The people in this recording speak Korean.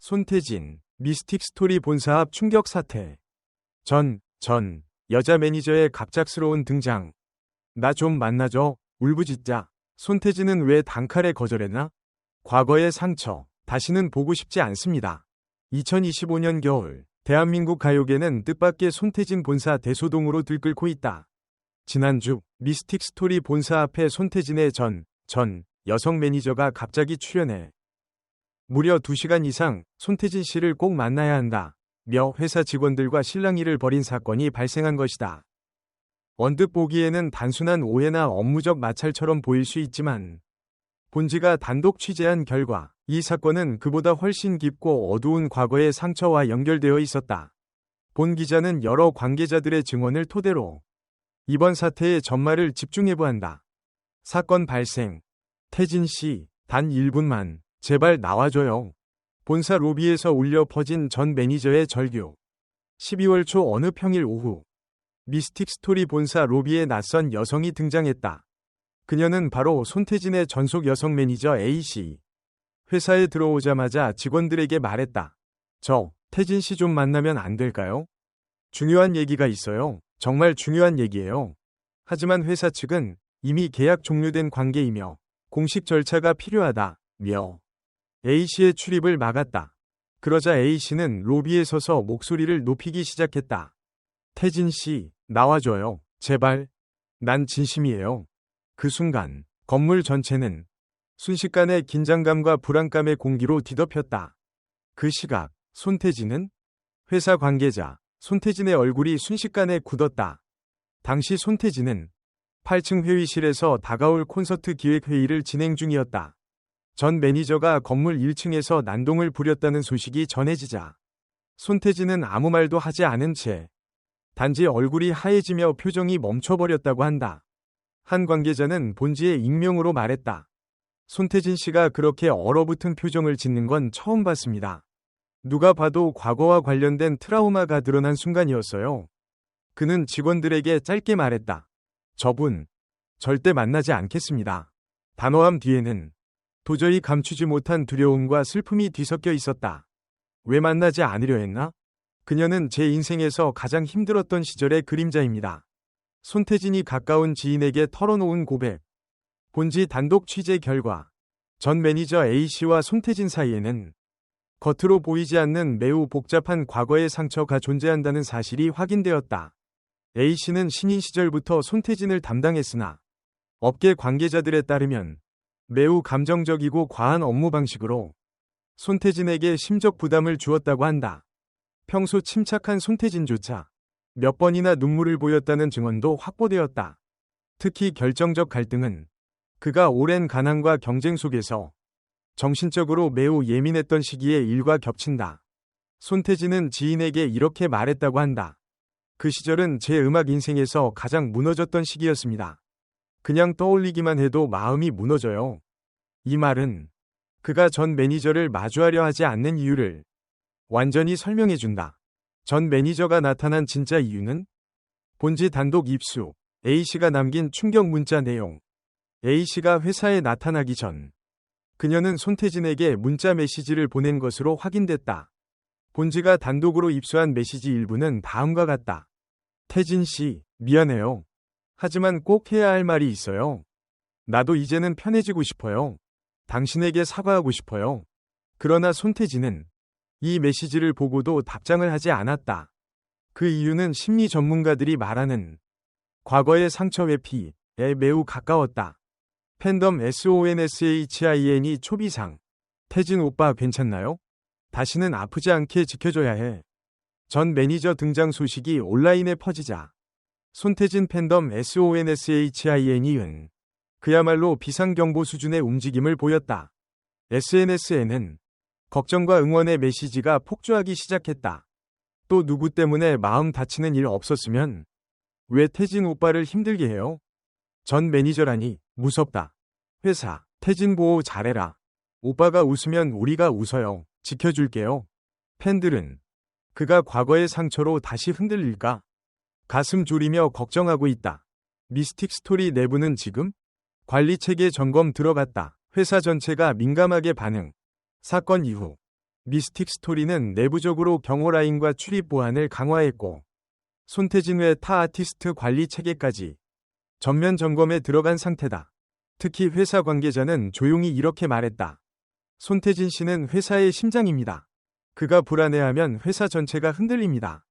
손태진, 미스틱 스토리 본사 앞 충격 사태. 전, 전, 여자 매니저의 갑작스러운 등장. 나 좀 만나줘, 울부짖자. 손태진은 왜 단칼에 거절했나? 과거의 상처, 다시는 보고 싶지 않습니다. 2025년 겨울, 대한민국 가요계는 뜻밖의 손태진 본사 대소동으로 들끓고 있다. 지난주, 미스틱 스토리 본사 앞에 손태진의 전, 전, 여성 매니저가 갑자기 출연해 무려 2시간 이상 손태진 씨를 꼭 만나야 한다. 며 회사 직원들과 실랑이를 벌인 사건이 발생한 것이다. 언뜻 보기에는 단순한 오해나 업무적 마찰처럼 보일 수 있지만 본지가 단독 취재한 결과 이 사건은 그보다 훨씬 깊고 어두운 과거의 상처와 연결되어 있었다. 본 기자는 여러 관계자들의 증언을 토대로 이번 사태의 전말을 집중해보한다. 사건 발생. 태진 씨, 단 1분만 제발 나와줘요. 본사 로비에서 울려 퍼진 전 매니저의 절규. 12월 초 어느 평일 오후 미스틱 스토리 본사 로비에 낯선 여성이 등장했다. 그녀는 바로 손태진의 전속 여성 매니저 A씨. 회사에 들어오자마자 직원들에게 말했다. 저, 태진 씨 좀 만나면 안 될까요? 중요한 얘기가 있어요. 정말 중요한 얘기예요. 하지만 회사 측은 이미 계약 종료된 관계이며 공식 절차가 필요하다. 며 A씨의 출입을 막았다. 그러자 A씨는 로비에 서서 목소리를 높이기 시작했다. 태진 씨, 나와줘요. 제발. 난 진심이에요. 그 순간, 건물 전체는 순식간에 긴장감과 불안감의 공기로 뒤덮였다. 그 시각, 손태진은 회사 관계자, 손태진의 얼굴이 순식간에 굳었다. 당시 손태진은 8층 회의실에서 다가올 콘서트 기획 회의를 진행 중이었다. 전 매니저가 건물 1층에서 난동을 부렸다는 소식이 전해지자 손태진은 아무 말도 하지 않은 채 단지 얼굴이 하얘지며 표정이 멈춰버렸다고 한다. 한 관계자는 본지의 익명으로 말했다. 손태진 씨가 그렇게 얼어붙은 표정을 짓는 건 처음 봤습니다. 누가 봐도 과거와 관련된 트라우마가 드러난 순간이었어요. 그는 직원들에게 짧게 말했다. 저분, 절대 만나지 않겠습니다. 단호함 뒤에는 도저히 감추지 못한 두려움과 슬픔이 뒤섞여 있었다. 왜 만나지 않으려 했나? 그녀는 제 인생에서 가장 힘들었던 시절의 그림자입니다. 손태진이 가까운 지인에게 털어놓은 고백. 본지 단독 취재 결과 전 매니저 A씨와 손태진 사이에는 겉으로 보이지 않는 매우 복잡한 과거의 상처가 존재한다는 사실이 확인되었다. A씨는 신인 시절부터 손태진을 담당했으나 업계 관계자들에 따르면 매우 감정적이고 과한 업무 방식으로 손태진에게 심적 부담을 주었다고 한다. 평소 침착한 손태진조차 몇 번이나 눈물을 보였다는 증언도 확보되었다. 특히 결정적 갈등은 그가 오랜 가난과 경쟁 속에서 정신적으로 매우 예민했던 시기에 일과 겹친다. 손태진은 지인에게 이렇게 말했다고 한다. 그 시절은 제 음악 인생에서 가장 무너졌던 시기였습니다. 그냥 떠올리기만 해도 마음이 무너져요. 이 말은 그가 전 매니저를 마주하려 하지 않는 이유를 완전히 설명해 준다. 전 매니저가 나타난 진짜 이유는 본지 단독 입수, A씨가 남긴 충격 문자 내용. A씨가 회사에 나타나기 전 그녀는 손태진에게 문자 메시지를 보낸 것으로 확인됐다. 본지가 단독으로 입수한 메시지 일부는 다음과 같다. 태진 씨, 미안해요. 하지만 꼭 해야 할 말이 있어요. 나도 이제는 편해지고 싶어요. 당신에게 사과하고 싶어요. 그러나 손태진은 이 메시지를 보고도 답장을 하지 않았다. 그 이유는 심리 전문가들이 말하는 과거의 상처 회피에 매우 가까웠다. 팬덤 SONSHIN이 초비상. 태진 오빠 괜찮나요? 다시는 아프지 않게 지켜줘야 해. 전 매니저 등장 소식이 온라인에 퍼지자 손태진 팬덤 SONSHIN이 은 그야말로 비상경보 수준의 움직임을 보였다. SNS에는 걱정과 응원의 메시지가 폭주하기 시작했다. 또 누구 때문에 마음 다치는 일 없었으면 왜 태진 오빠를 힘들게 해요? 전 매니저라니 무섭다. 회사 태진 보호 잘해라. 오빠가 웃으면 우리가 웃어요. 지켜줄게요. 팬들은 그가 과거의 상처로 다시 흔들릴까? 가슴 졸이며 걱정하고 있다. 미스틱 스토리 내부는 지금 관리 체계 점검 들어갔다. 회사 전체가 민감하게 반응. 사건 이후 미스틱 스토리는 내부적으로 경호 라인과 출입 보안을 강화했고 손태진 외 타 아티스트 관리 체계까지 전면 점검에 들어간 상태다. 특히 회사 관계자는 조용히 이렇게 말했다. 손태진 씨는 회사의 심장입니다. 그가 불안해하면 회사 전체가 흔들립니다.